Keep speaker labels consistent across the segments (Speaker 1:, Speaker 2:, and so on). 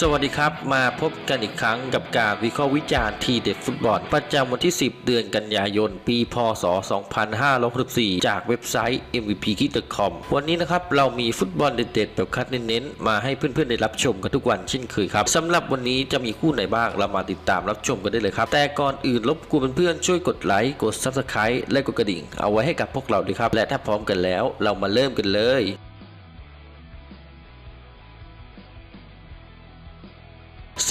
Speaker 1: สวัสดีครับ มาพบกันอีกครั้งกับการวิเคราะห์วิจารณ์ทีเด็ดฟุตบอล ประจำวันที่ 10 เดือนกันยายน ปีพศ 2564 จากเว็บไซต์ mvpkick.com วันนี้นะครับ เรามีฟุตบอลเด็ดๆ แบบคัดเน้นๆ มาให้เพื่อนๆ ได้รับชมกันทุกวันเช่นเคยครับสำหรับวันนี้จะมีคู่ไหนบ้างเรามาติดตามรับชมกันได้เลยครับ แต่ก่อนอื่นรบกวนเพื่อนๆช่วยกดไลค์กด subscribe และกดกระดิ่ง เอาไว้ให้กับพวกเราด้วยครับและถ้าพร้อมกันแล้ว เรามาเริ่มกันเลย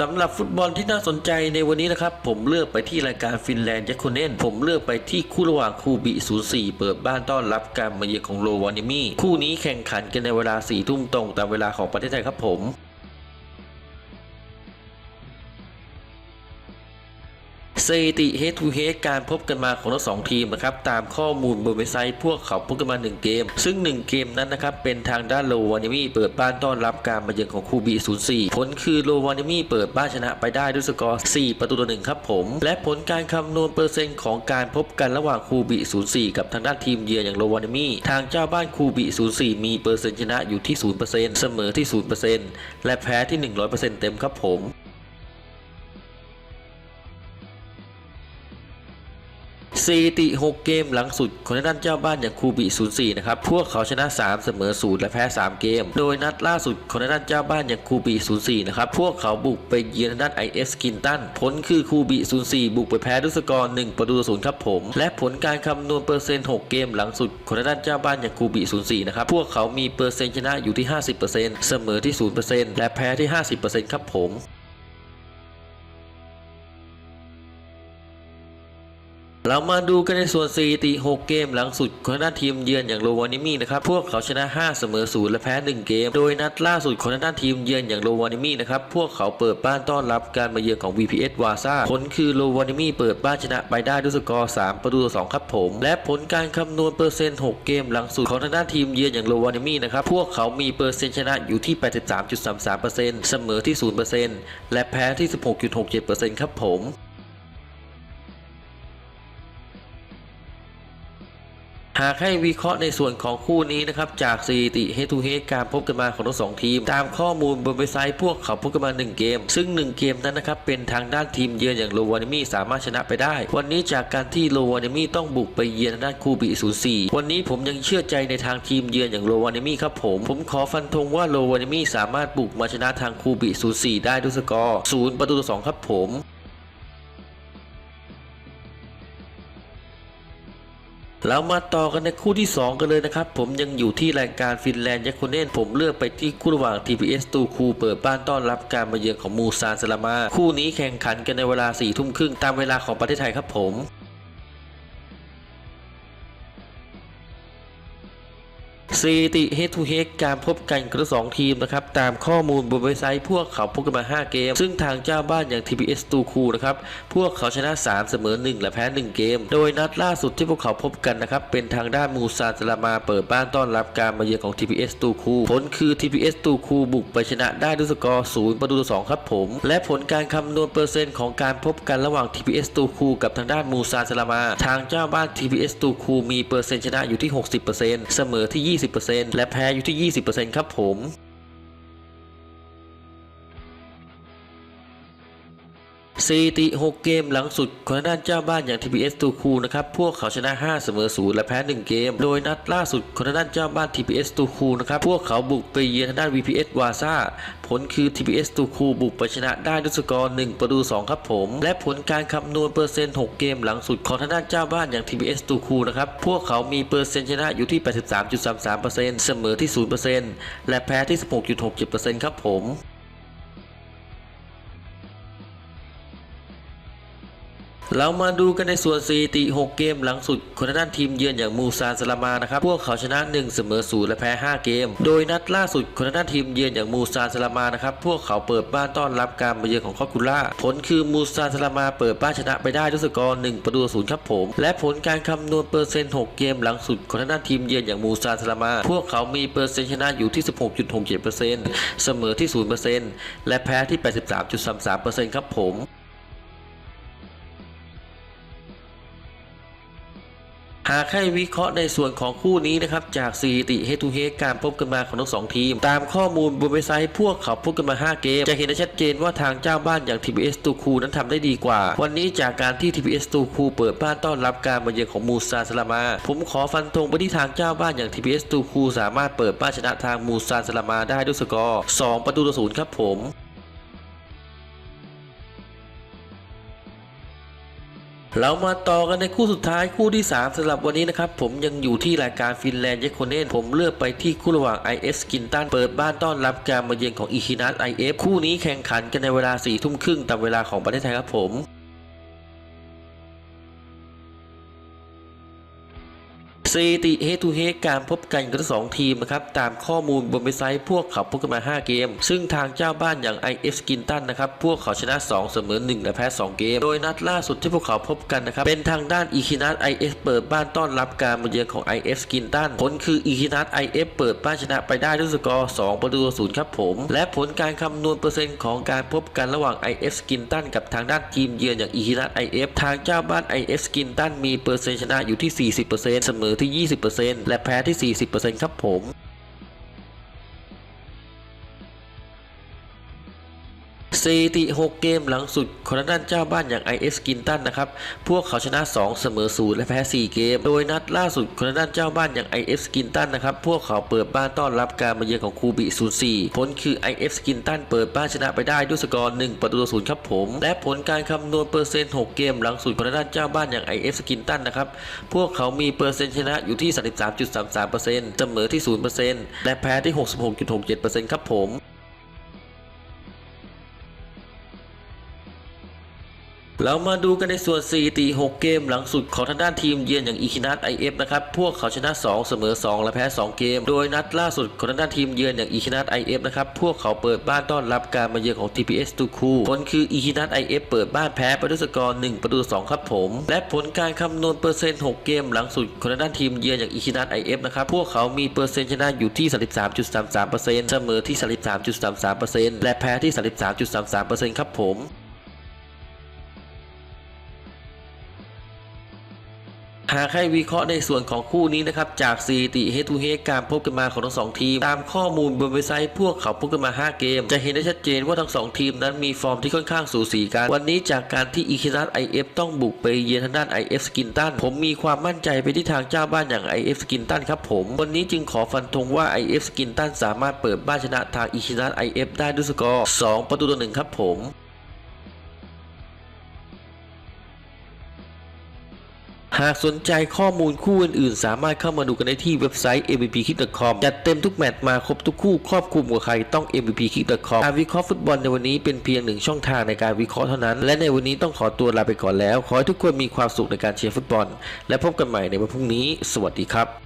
Speaker 1: สำหรับฟุตบอลที่น่าสนใจในวันนี้นะครับ ผมเลือกไปที่รายการฟินแลนด์ยัคโคเนนผมเลือกไปที่คู่ระหว่างคูบี04 เปิดบ้านต้อนรับการมาเยือนของโลวานิมีคู่นี้แข่งขันกันในเวลา4ทุ่มตรงตามเวลาของประเทศไทยครับผม สถิติ head to head การพบกันมาของทั้งสองทีมนะครับตามข้อมูลบนเว็บไซต์พวกเขาพบกันมา 1 เกม ซึ่ง 1 เกมนั้นนะครับเป็นทางด้านโลวานิมีเปิดบ้านต้อนรับการมาเยือนของคูบี04 ผลคือโลวานิมีเปิดบ้านชนะไปได้ด้วยสกอร์ 4 ประตูต่อ1ครับผม และผลการคำนวณเปอร์เซ็นต์ของการพบกันระหว่างคูบี04 กับทางด้านทีมเยือนอย่างโลวานิมีทางเจ้าบ้านคูบี04 มีเปอร์เซ็นต์ชนะอยู่ที่ 0%เสมอที่ 0%และแพ้ที่ 100%เต็มครับผม สติ6เกมหลังสุดของด้านเจ้าบ้านอย่างคูบิ04นะครับพวกเขาชนะ 3 เสมอ0และแพ้ 3 เกม โดยนัดล่าสุดของด้านเจ้าบ้านอย่างคูบิ04นะครับพวกเขาบุกไปเยือนด้าน IS กินตันผลคือคูบิ04บุกไปแพ้ด้วยสกอร์1ประตูต่อ0ครับผม และผลการคำนวณเปอร์เซ็นต์ 6 เกมหลังสุดของทางด้านเจ้าบ้านอย่างคูบิ04นะครับพวกเขามีเปอร์เซ็นต์ชนะอยู่ที่ 50%เสมอที่ 0%และแพ้ที่ 50%ครับผม เรามาดูกันในส่วนสถิติ 6 เกมหลังสุดของทางด้านทีมเยือนอย่างโลวานิมีนะครับ พวกเขาชนะ 5 เสมอ 0 และแพ้ 1 เกม โดยนัดล่าสุดของทางด้านทีมเยือนอย่างโลวานิมีนะครับ พวกเขาเปิดบ้านต้อนรับการมาเยือนของ VPS วาซ่าผลคือโลวานิมีเปิดบ้านชนะไปได้ด้วยสกอร์ 3 ประตูต่อ 2 ครับผม และผลการคำนวณเปอร์เซ็นต์ 6 เกมหลังสุดของทางด้านทีมเยือนอย่างโลวานิมีนะครับ พวกเขามีเปอร์เซ็นต์ชนะอยู่ที่ 83.33%เสมอที่ 0%และแพ้ที่ 16.67%ครับผม หากให้วิเคราะห์ในส่วนของคู่นี้นะครับจากสถิติ head to head การพบกันมาของทั้งสองทีม ตามข้อมูลบนเว็บไซต์พวกเขาพบกันมา 1 เกม ซึ่ง 1 เกมนั้นนะครับเป็นทางด้านทีมเยือนอย่างโลวานิมีสามารถชนะไปได้ วันนี้จากการที่โลวานิมีต้องบุกไปเยือนด้านคูบิ04 วันนี้ผมยังเชื่อใจในทางทีมเยือนอย่างโลวานิมีครับผม ผมขอฟันธงว่าโลวานิมีสามารถบุกมาชนะทางคูบิ04 ได้ด้วยสกอร์0ประตูต่อ2ครับผม เรามาต่อกันในคู่ที่ 2 กันเลยนะครับ ผมยังอยู่ที่รายการฟินแลนด์ยักคโคเนนผมเลือกไปที่คู่ระหว่าง TPS ตูคูเปิดบ้านต้อนรับการมาเยือนของมูซานสลามา คู่นี้แข่งขันกันในเวลา4ี่ทุ่มครึ่งตามเวลาของประเทศไทยครับผม สถิติ head to head การพบกันของทั้งสองทีมนะครับตามข้อมูลบนเว็บไซต์พวกเขาพบกันมา 5 เกม ซึ่งทางเจ้าบ้านอย่าง TPS ตูคูนะครับพวกเขาชนะ 3 เสมอ 1 และแพ้ 1 เกม โดยนัดล่าสุดที่พวกเขาพบกันนะครับเป็นทางด้านมูซาสลามาเปิดบ้านต้อนรับการมาเยือนของ TPS ตูคูผลคือ TPS ตูคูบุกไปชนะได้ด้วยสกอร์0ประตูต่อ2ครับผม และผลการคำนวณเปอร์เซ็นต์ของการพบกันระหว่าง TPS ตูคูกับทางด้านมูซาสลามา ทางเจ้าบ้าน TPS ตูคูมีเปอร์เซ็นต์ชนะอยู่ที่ 60%เสมอที่ 20และแพ้อยู่ที่ 20%ครับผม สถิติ6เกมหลังสุดของทางด้านเจ้าบ้านอย่าง TPS ตูคูนะครับพวกเขาชนะ 5 เสมอ0และแพ้ 1 เกม โดยนัดล่าสุดของทางด้านเจ้าบ้าน TPS ตูคูนะครับพวกเขาบุกไปเยือนทางด้าน VPS วาซาผลคือ TPS ตูคูบุกไปชนะได้ด้วยสกอร์1ประตู2ครับผม และผลการคำนวณเปอร์เซ็นต์ 6 เกมหลังสุดของทางด้านเจ้าบ้านอย่าง TPS ตูคูนะครับพวกเขามีเปอร์เซ็นต์ชนะอยู่ที่ 83.33%เสมอที่ 0%และแพ้ที่ 16.67%ครับผม เรามาดูกันในส่วนสถิติ 6 เกมหลังสุดของทางด้านทีมเยือนอย่างมูซานสลามานะครับ พวกเขาชนะ 1 เสมอ0และแพ้ 5 เกม โดยนัดล่าสุดของทางด้านทีมเยือนอย่างมูซานสลามานะครับ พวกเขาเปิดบ้านต้อนรับการมาเยือนของคอคูล่า ผลคือมูซานสลามาเปิดบ้านชนะไปได้ด้วยสกอร์1ประตูต่อ0ครับผม และผลการคำนวณเปอร์เซ็นต์ 6 เกมหลังสุดของทางด้านทีมเยือนอย่างมูซานสลามา พวกเขามีเปอร์เซ็นต์ชนะอยู่ที่ 16.67%เสมอที่ 0%และแพ้ที่ 83.33%ครับผม หากให้วิเคราะห์ในส่วนของคู่นี้นะครับจากสถิติเฮตูเฮการพบกันมาของทั้งสองทีม ตามข้อมูลบนเว็บไซต์พวกเขาพบกันมา 5 เกม จะเห็นได้ชัดเจนว่าทางเจ้าบ้านอย่าง TPS ตูคูนั้นทำได้ดีกว่า วันนี้จากการที่ TPS ตูคูเปิดบ้านต้อนรับการมาเยือนของมูซาสลามา ผมขอฟันธงไปที่ทางเจ้าบ้านอย่าง TPS ตูคูสามารถเปิดบ้านชนะทางมูซาสลามาได้ด้วยสกอร์ 2 ประตูต่อศูนย์ครับผม เรามาต่อกันในคู่สุดท้ายคู่ที่ 3สำหรับวันนี้นะครับ ผมยังอยู่ที่รายการฟินแลนด์เยโคเนนผมเลือกไปที่คู่ระหว่าง IS กินตันเปิดบ้านต้อนรับการมาเยือนของอิคินัส IF คู่นี้แข่งขันกันในเวลา4ทุ่มครึ่งตามเวลาของประเทศไทยครับผม สถิติเฮทูเฮการพบกันของทั้งสองทีมนะครับตามข้อมูลบนเว็บไซต์พวกเขาพบกันมา 5 เกม ซึ่งทางเจ้าบ้านอย่าง IF กินตันนะครับพวกเขาชนะ 2 เสมอ 1 และแพ้ 2 เกม โดยนัดล่าสุดที่พวกเขาพบกันนะครับเป็นทางด้านอีคินัส IF เปิดบ้านต้อนรับการมาเยือนของ IF กินตันผลคืออีคินัส IF เปิดบ้านชนะไปได้ด้วยสกอร์ 2 ประตูศูนย์ครับผม และผลการคำนวณเปอร์เซ็นต์ของการพบกันระหว่าง IF กินตันกับทางด้านทีมเยือนอย่างอีคินัส IF ทางเจ้าบ้าน IF กินตันมีเปอร์เซ็นต์ชนะอยู่ที่ 40%เสมอที่ที่ 20%และแพ้ที่ 40%ครับผม สถิติ 6 เกมหลังสุดของด้านเจ้าบ้านอย่าง IS กินตันนะครับ พวกเขาชนะ 2 เสมอ0และแพ้ 4 เกม โดยนัดล่าสุดของด้านเจ้าบ้านอย่าง IS กินตันนะครับ พวกเขาเปิดบ้านต้อนรับการมาเยือนของคูบิ04 ผลคือ IS กินตันเปิดบ้านชนะไปได้ด้วยสกอร์ 1 ประตูต่อ0ครับผม และผลการคำนวณเปอร์เซ็นต์ 6 เกมหลังสุดของางด้านเจ้าบ้านอย่าง IS กินตันนะครับ พวกเขามีเปอร์เซ็นต์ชนะอยู่ที่ 33.33%เสมอที่ 0%และแพ้ที่ 66.67%ครับผม เรามาดูกันในส่วน4ตี6เกมหลังสุดของทางด้านทีมเยือนอย่างอีคินัสไอเอฟนะครับ พวกเขาชนะ 2 เสมอ 2 และแพ้ 2 เกม โดยนัดล่าสุดของทางด้านทีมเยือนอย่างอีคินัสไอเอฟนะครับ พวกเขาเปิดบ้านต้อนรับการมาเยือนของ TPS ตูคูผลคืออีคินัสไอเอฟเปิดบ้านแพ้ไปด้วยสกอร์1ประตู2ครับผม และผลการคำนวณเปอร์เซ็นต์ 6 เกมหลังสุดของทางด้านทีมเยือนอย่างอีคินัสไอเอฟนะครับ พวกเขามีเปอร์เซ็นต์ชนะอยู่ที่ 33.33%เสมอที่ 33.33%และแพ้ที่ 33.33%ครับผม หากให้วิเคราะห์ในส่วนของคู่นี้นะครับจากสถิติเฮตูเฮการพบกันมาของทั้งสองทีม ตามข้อมูลบนเว็บไซต์พวกเขาพบกันมา 5 เกม จะเห็นได้ชัดเจนว่าทั้งสองทีมนั้นมีฟอร์มที่ค่อนข้างสูสีกัน วันนี้จากการที่อีคินัสไอเอฟต้องบุกไปเยือนทางด้าน IF สกินตันผมมีความมั่นใจไปที่ทางเจ้าบ้านอย่าง IF สกินตันครับผม วันนี้จึงขอฟันธงว่า IF สกินตันสามารถเปิดบ้านชนะทางอีคินัส IF ได้ด้วยสกอร์2ประตูต่อหนึ่งครับผม หากสนใจข้อมูลคู่อื่นๆ สามารถเข้ามาดูกันได้ที่เว็บไซต์ mvpkick.com จัดเต็มทุกแมตช์มาครบทุกคู่ครอบคลุมกว่าใครต้อง mvpkick.com การวิเคราะห์ฟุตบอลในวันนี้เป็นเพียงหนึ่งช่องทางในการวิเคราะห์เท่านั้น และในวันนี้ต้องขอตัวลาไปก่อนแล้ว ขอให้ทุกคนมีความสุขในการเชียร์ฟุตบอล และพบกันใหม่ในวันพรุ่งนี้ สวัสดีครับ